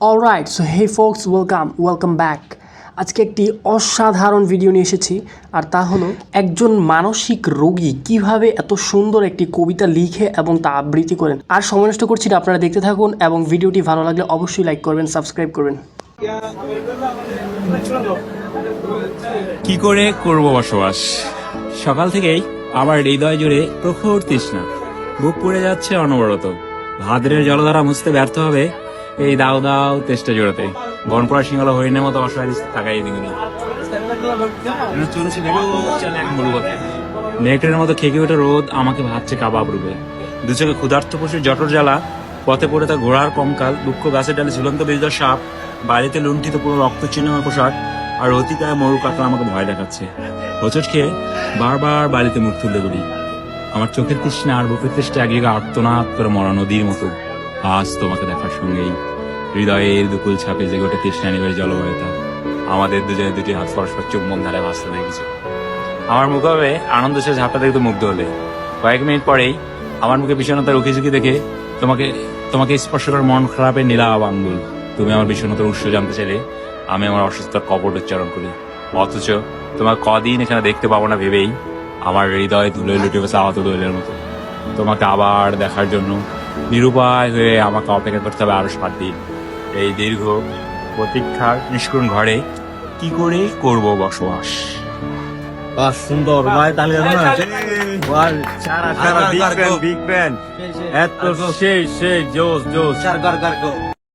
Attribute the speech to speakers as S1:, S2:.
S1: Alright so hey folks welcome welcome back আজকে একটি অসাধারণ ভিডিও নিয়ে এসেছি, আর তা হলো একজন মানসিক রোগী কীভাবে এত সুন্দর একটি কবিতা লিখে এবং তা আবৃত্তি করেন। আর সময় নষ্ট করছি না, আপনারা দেখতে থাকুন এবং ভিডিওটি ভালো লাগলে অবশ্যই লাইক করবেন সাবস্ক্রাইব করবেন।
S2: কি করে করব বসবাস? সকাল থেকেই আমার হৃদয় জুড়ে প্রখর তৃষ্ণা। বুক পুড়ে যাচ্ছে অনবরত। ভাদ্রের জলধারা মুছতে ব্যর্থ হবে এই দাও দাও তেষ্টা জোড়াতে। বনপড়া সিংহলা হরিণের মতো অসহায় থাকাই এদিকে নেকটের মতো খেকে ওঠে রোদ আমাকে ভাবছে কাবাব রূপে। দু চোখে ক্ষুধার্ত পশুর জটর জ্বালা পথে পড়ে তার ঘোড়ার কঙ্কাল দুঃখ গাছের ডালে ঝুলন্ত বেজদার সাপ বাড়িতে লুণ্ঠিত পুরো রক্ত চিহ্ন পোশাক আর অতিকায় মরু কাকা আমাকে ভয় দেখাচ্ছে। হোচট খেয়ে বারবার বাড়িতে মুখ তুলে বলি আমার চোখের তৃষ্ণা আর বুকের তৃষ্ণা এক জায়গায় আর্তনাদ করে মরা নদীর মতো। আজ তোমাকে দেখার সঙ্গেই হৃদয়ের দুকুল ছাপে যে গোটে তৃষ্ণা নিবের জলবায়ুতা। আমাদের দুজনে দুটি হাত পরস্পর চুম্বন ধারে ভাসতে দেখেছে আমার মুখ আনন্দ সে ঝাপটা দেখতে মুগ্ধ হলে। কয়েক মিনিট পরেই আমার মুখে বিষণ্ণতার উকি ঝুঁকি দেখে তোমাকে তোমাকে স্পর্শ করার মন খারাপের নীলা আঙ্গুল। তুমি আমার বিষণ্ণতার উৎস জানতে চাইলে আমি আমার অসুস্থতার কপট উচ্চারণ করি। অথচ তোমার কদিন এখানে দেখতে পাবো না ভেবেই আমার হৃদয় ধুলে লুটে গেছে আহত দোলের মতো। তোমাকে আবার দেখার জন্য নিরুপায় হয়ে আমাকে অপেক্ষা করতে হবে আরও সাত দিন। এই দীর্ঘ প্রতীক্ষার নিষ্কুণ ঘরে কি করে করব বসবাস?
S3: বাহ সুন্দর। ভাই তাহলে সারা সারা বিগ ব্যান্ড বিগ এত সেই সেই জোস জোস